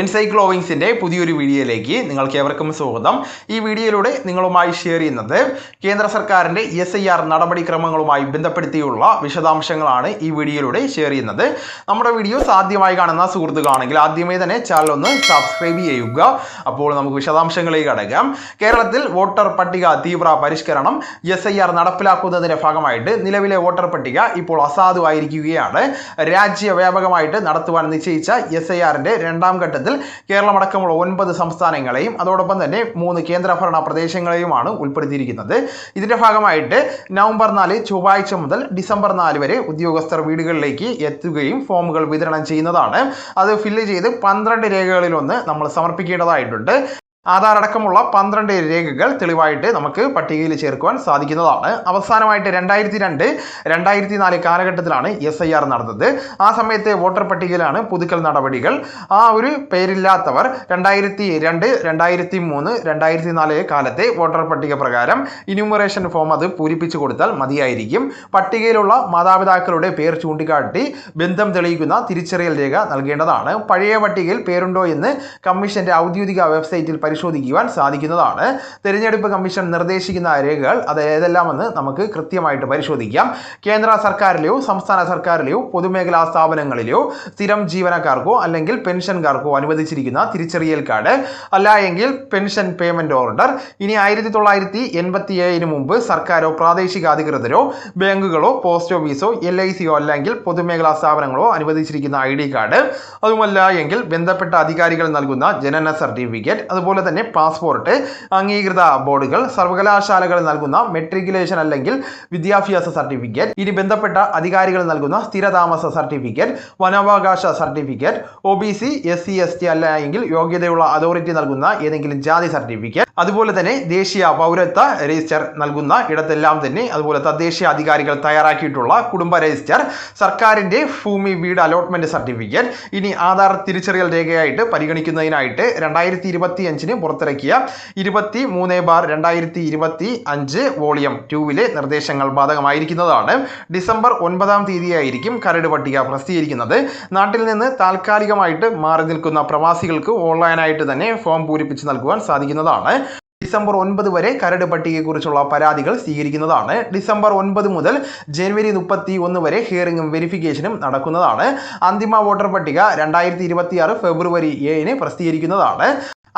എൻസൈക്ലോവിങ്സിന്റെ പുതിയൊരു വീഡിയോയിലേക്ക് നിങ്ങൾക്ക് ഏവർക്കും സ്വാഗതം. ഈ വീഡിയോയിലൂടെ നിങ്ങളുമായി ഷെയർ ചെയ്യുന്നത് കേന്ദ്ര സർക്കാരിന്റെ എസ് ഐ ആർ നടപടിക്രമങ്ങളുമായി ബന്ധപ്പെടുത്തിയുള്ള വിശദാംശങ്ങളാണ് ഈ വീഡിയോയിലൂടെ ഷെയർ ചെയ്യുന്നത്. നമ്മുടെ വീഡിയോസ് ആദ്യമായി കാണുന്ന സുഹൃത്തുക്കളാണെങ്കിൽ ആദ്യമേ തന്നെ ചാനൽ ഒന്ന് സബ്സ്ക്രൈബ് ചെയ്യുക. അപ്പോൾ നമുക്ക് വിശദാംശങ്ങളിലേക്ക് കടക്കാം. കേരളത്തിൽ വോട്ടർ പട്ടിക തീവ്ര പരിഷ്കരണം എസ് ഐ ആർ നടപ്പിലാക്കുന്നതിന്റെ ഭാഗമായിട്ട് നിലവിലെ വോട്ടർ പട്ടിക ഇപ്പോൾ അസാധുവായിരിക്കുകയാണ്. രാജ്യവ്യാപകമായിട്ട് നടത്തുവാൻ നിശ്ചയിച്ച എസ് ഐ ആറിന്റെ രണ്ടാം ഘട്ടത്തിൽ കേരളമടക്കമുള്ള ഒൻപത് സംസ്ഥാനങ്ങളെയും അതോടൊപ്പം തന്നെ മൂന്ന് കേന്ദ്രഭരണ പ്രദേശങ്ങളെയുമാണ് ഉൾപ്പെടുത്തിയിരിക്കുന്നത്. ഇതിന്റെ ഭാഗമായിട്ട് നവംബർ നാല് ചൊവ്വാഴ്ച മുതൽ ഡിസംബർ നാല് വരെ ഉദ്യോഗസ്ഥർ വീടുകളിലേക്ക് എത്തുകയും ഫോമുകൾ വിതരണം ചെയ്യുന്നതാണ്. അത് ഫില്ല് ചെയ്ത് പന്ത്രണ്ട് രേഖകളിലൊന്ന് നമ്മൾ സമർപ്പിക്കേണ്ടതായിട്ടുണ്ട്. ആധാർ അടക്കമുള്ള പന്ത്രണ്ട് രേഖകൾ തെളിവായിട്ട് നമുക്ക് പട്ടികയിൽ ചേർക്കുവാൻ സാധിക്കുന്നതാണ്. അവസാനമായിട്ട് രണ്ടായിരത്തി രണ്ട് രണ്ടായിരത്തി നാല് കാലഘട്ടത്തിലാണ് എസ് ഐ ആർ നടന്നത്. ആ സമയത്തെ വോട്ടർ പട്ടികയിലാണ് പുതുക്കൽ നടപടികൾ. ആ ഒരു പേരില്ലാത്തവർ രണ്ടായിരത്തി രണ്ട് രണ്ടായിരത്തി മൂന്ന് രണ്ടായിരത്തി നാല് കാലത്തെ വോട്ടർ പട്ടിക പ്രകാരം ഇനുമറേഷൻ ഫോം അത് പൂരിപ്പിച്ചു കൊടുത്താൽ മതിയായിരിക്കും. പട്ടികയിലുള്ള മാതാപിതാക്കളുടെ പേർ ചൂണ്ടിക്കാട്ടി ബന്ധം തെളിയിക്കുന്ന തിരിച്ചറിയൽ രേഖ നൽകേണ്ടതാണ്. പഴയ പട്ടികയിൽ പേരുണ്ടോ എന്ന് കമ്മീഷന്റെ ഔദ്യോഗിക വെബ്സൈറ്റിൽ പരിശോധിക്കുവാൻ സാധിക്കുന്നതാണ്. തിരഞ്ഞെടുപ്പ് കമ്മീഷൻ നിർദ്ദേശിക്കുന്ന രേഖകൾ അത് ഏതെല്ലാമെന്ന് നമുക്ക് കൃത്യമായിട്ട് പരിശോധിക്കാം. കേന്ദ്ര സർക്കാരിലെയോ സംസ്ഥാന സർക്കാരിലെയോ പൊതുമേഖലാ സ്ഥാപനങ്ങളിലെയോ സ്ഥിരം ജീവനക്കാർക്കോ അല്ലെങ്കിൽ പെൻഷൻകാർക്കോ അനുവദിച്ചിരിക്കുന്ന തിരിച്ചറിയൽ കാർഡ് അല്ല എങ്കിൽ പെൻഷൻ പേയ്മെന്റ് ഓർഡർ. ഇനി ആയിരത്തി തൊള്ളായിരത്തി എൺപത്തി ഏഴിന് മുമ്പ് സർക്കാരോ പ്രാദേശിക അധികൃതരോ ബാങ്കുകളോ പോസ്റ്റ് ഓഫീസോ എൽ ഐ സിയോ അല്ലെങ്കിൽ പൊതുമേഖലാ സ്ഥാപനങ്ങളോ അനുവദിച്ചിരിക്കുന്ന ഐ ഡി കാർഡ്. അതുമല്ല എങ്കിൽ ബന്ധപ്പെട്ട അധികാരികൾ നൽകുന്ന ജനന സർട്ടിഫിക്കറ്റ്. അതുപോലെ തന്നെ പാസ്പോർട്ട് അംഗീകൃത ബോർഡുകൾ സർവകലാശാലകൾ നൽകുന്ന മെട്രിക്കുലേഷൻ അല്ലെങ്കിൽ വിദ്യാഭ്യാസ സർട്ടിഫിക്കറ്റ് ഇനി ബന്ധപ്പെട്ട അധികാരികൾ നൽകുന്ന സ്ഥിരതാമസ certificate വനാവകാശ certificate O B C S C S T അല്ലെങ്കിൽ യോഗ്യതയുള്ള അതോറിറ്റി നൽകുന്ന ഏതെങ്കിലും ജാതി സർട്ടിഫിക്കറ്റ് അതുപോലെ തന്നെ ദേശീയ പൗരത്വ രജിസ്റ്റർ നൽകുന്ന ഇടത്തെല്ലാം തന്നെ അതുപോലെ തദ്ദേശീയ അധികാരികൾ തയ്യാറാക്കിയിട്ടുള്ള കുടുംബ രജിസ്റ്റർ സർക്കാരിന്റെ ഭൂമി വീട് അലോട്ട്മെന്റ് സർട്ടിഫിക്കറ്റ് ഇനി ആധാർ തിരിച്ചറിയൽ രേഖയായിട്ട് പരിഗണിക്കുന്നതിനായിട്ട് രണ്ടായിരത്തി ഇരുപത്തി അഞ്ചിന് പുറത്തിറക്കിയ ഇരുപത്തി മൂന്ന് ബാർ രണ്ടായിരത്തി ഇരുപത്തി അഞ്ച് വോളിയം ടൂവിലെ നിർദ്ദേശങ്ങൾ ബാധകമായിരിക്കുന്നതാണ്. ഡിസംബർ ഒൻപതാം തീയതിയായിരിക്കും കരട് പട്ടിക പ്രസിദ്ധീകരിക്കുന്നത്. നാട്ടിൽ നിന്ന് താൽക്കാലികമായിട്ട് മാറി നിൽക്കുന്ന പ്രവാസികൾക്ക് ഓൺലൈനായിട്ട് തന്നെ ഫോം പൂരിപ്പിച്ച് നൽകുവാൻ സാധിക്കുന്നതാണ്. ഡിസംബർ ഒൻപത് വരെ കരട് പട്ടികയെക്കുറിച്ചുള്ള പരാതികൾ സ്വീകരിക്കുന്നതാണ്. ഡിസംബർ ഒൻപത് മുതൽ ജനുവരി മുപ്പത്തി ഒന്ന് വരെ ഹിയറിംഗും വെരിഫിക്കേഷനും നടക്കുന്നതാണ്. അന്തിമ വോട്ടർ പട്ടിക രണ്ടായിരത്തി ഇരുപത്തി ആറ് ഫെബ്രുവരി ഏഴിന് പ്രസിദ്ധീകരിക്കുന്നതാണ്.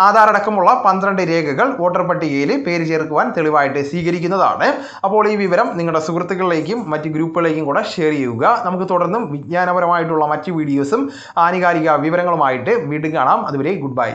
ആധാർ അടക്കമുള്ള പന്ത്രണ്ട് രേഖകൾ വോട്ടർ പട്ടികയിൽ പേര് ചേർക്കുവാൻ തെളിവായിട്ട് സ്വീകരിക്കുന്നതാണ്. അപ്പോൾ ഈ വിവരം നിങ്ങളുടെ സുഹൃത്തുക്കളിലേക്കും മറ്റ് ഗ്രൂപ്പുകളിലേക്കും കൂടെ ഷെയർ ചെയ്യുക. നമുക്ക് തുടർന്നും വിജ്ഞാനപരമായിട്ടുള്ള മറ്റ് വീഡിയോസും ആനുകാലിക വിവരങ്ങളുമായിട്ട് വീണ്ടും കാണാം. അതുവരെ ഗുഡ് ബൈ